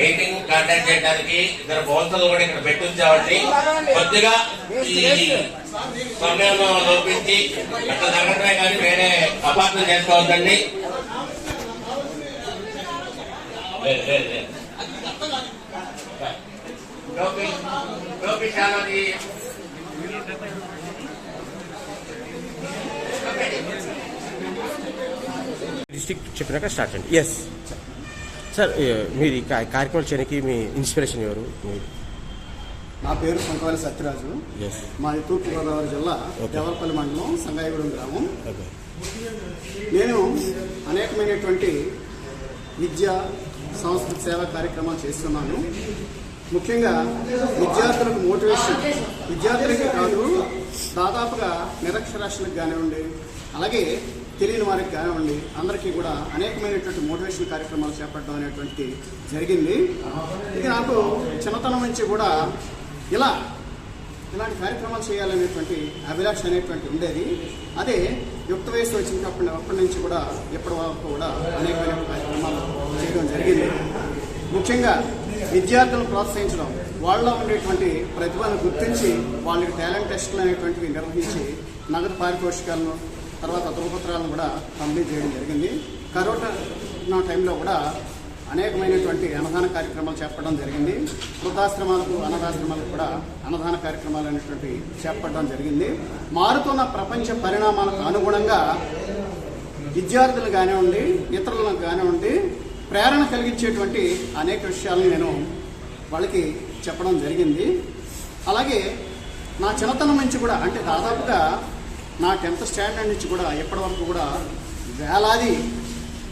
Meeting conduct చేయడానికి ఇద్దరు బౌన్సర్లు కూడా ఇక్కడ పెట్టి ఉంచామండి కొద్దిగా ఈ సమయంలో లోపించి అట్లా జరగడమే కానీ వేరే అపార్థం చేసుకోవద్దండి. డిస్టిక్ చెప్పినాక స్టార్ట్ చేయండి. ఎస్ సార్ మీరు ఈ కా- కార్యక్రమం చేయడానికి మీ ఇన్స్పిరేషన్ ఎవరు? మీరు నా పేరు సొంతవారి సత్యరాజు. మాది తూర్పుగోదావరి జిల్లా. దేవరపల్లి మండలం సంగాయగూడెం గ్రామం. నేను అనేకమైనటువంటి విద్య సంస్కృతి సేవా కార్యక్రమాలు చేస్తున్నాను. ముఖ్యంగా విద్యార్థులకు మోటివేషన్. విద్యార్థులకే కాదు దాదాపుగా నిరక్షరాస్యులకు కానివ్వండి అలాగే తెలియని వారికి కానివ్వండి అందరికీ కూడా అనేకమైనటువంటి మోటివేషన్ కార్యక్రమాలు చేపట్టడం అనేటువంటి జరిగింది. ఇది నాకు చిన్నతనం నుంచి కూడా ఇలా ఇలాంటి కార్యక్రమాలు చేయాలనేటువంటి అభిలాష అనేటువంటి ఉండేది. అదే యుక్త వయసు వచ్చినప్పటి అప్పటి నుంచి కూడా ఇప్పటి వరకు కూడా అనేకమైన కార్యక్రమాలు చేయడం జరిగింది. ముఖ్యంగా విద్యార్థులను ప్రోత్సహించడం వాళ్ళలో ఉండేటువంటి ప్రతిభను గుర్తించి వాళ్ళకి టాలెంట్ టెస్టులు అనేటువంటివి నిర్వహించి నగదు పారితోషికాలను తర్వాత ధృవపత్రాలను కూడా పంపిణీ చేయడం జరిగింది. కరోనా టైంలో కూడా అనేకమైనటువంటి అన్నదాన కార్యక్రమాలు చేపట్టడం జరిగింది. వృద్ధాశ్రమాలకు అన్నదాశ్రమాలకు కూడా అన్నదాన కార్యక్రమాలు అనేటువంటి చేపట్టడం జరిగింది. మారుతున్న ప్రపంచ పరిణామాలకు అనుగుణంగా విద్యార్థులు కానివ్వండి ఇతరులకు కానివ్వండి ప్రేరణ కలిగించేటువంటి అనేక విషయాలను నేను వాళ్ళకి చెప్పడం జరిగింది. అలాగే నా చిన్నతనం నుంచి కూడా అంటే దాదాపుగా నా టెన్త్ స్టాండర్డ్ నుంచి కూడా ఎప్పటి వరకు కూడా వేలాది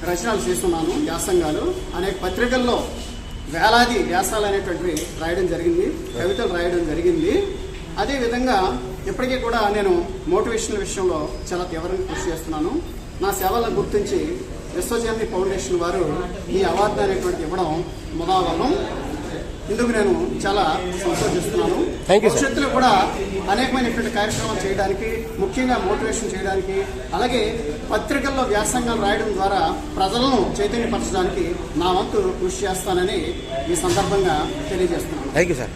రచనలు చేస్తున్నాను వ్యాసంగాలు. అనేక పత్రికల్లో వేలాది వ్యాసాలు అనేటువంటివి రాయడం జరిగింది కవితలు రాయడం జరిగింది. అదేవిధంగా ఇప్పటికీ కూడా నేను మోటివేషన్ విషయంలో చాలా తీవ్రంగా కృషి చేస్తున్నాను. నా సేవలను గుర్తించి విశ్వజనని ఫౌండేషన్ వారు ఈ అవార్డు అనేటువంటి ఇవ్వడం ముదావరం ఇందుకు నేను చాలా సంతోషిస్తున్నాను. భవిష్యత్తులో కూడా అనేకమైనటువంటి కార్యక్రమాలు చేయడానికి ముఖ్యంగా మోటివేషన్ చేయడానికి అలాగే పత్రికల్లో వ్యాసంగాలు రాయడం ద్వారా ప్రజలను చైతన్యపరచడానికి నా వంతు కృషి చేస్తానని ఈ సందర్భంగా తెలియజేస్తున్నాను. Thank you sir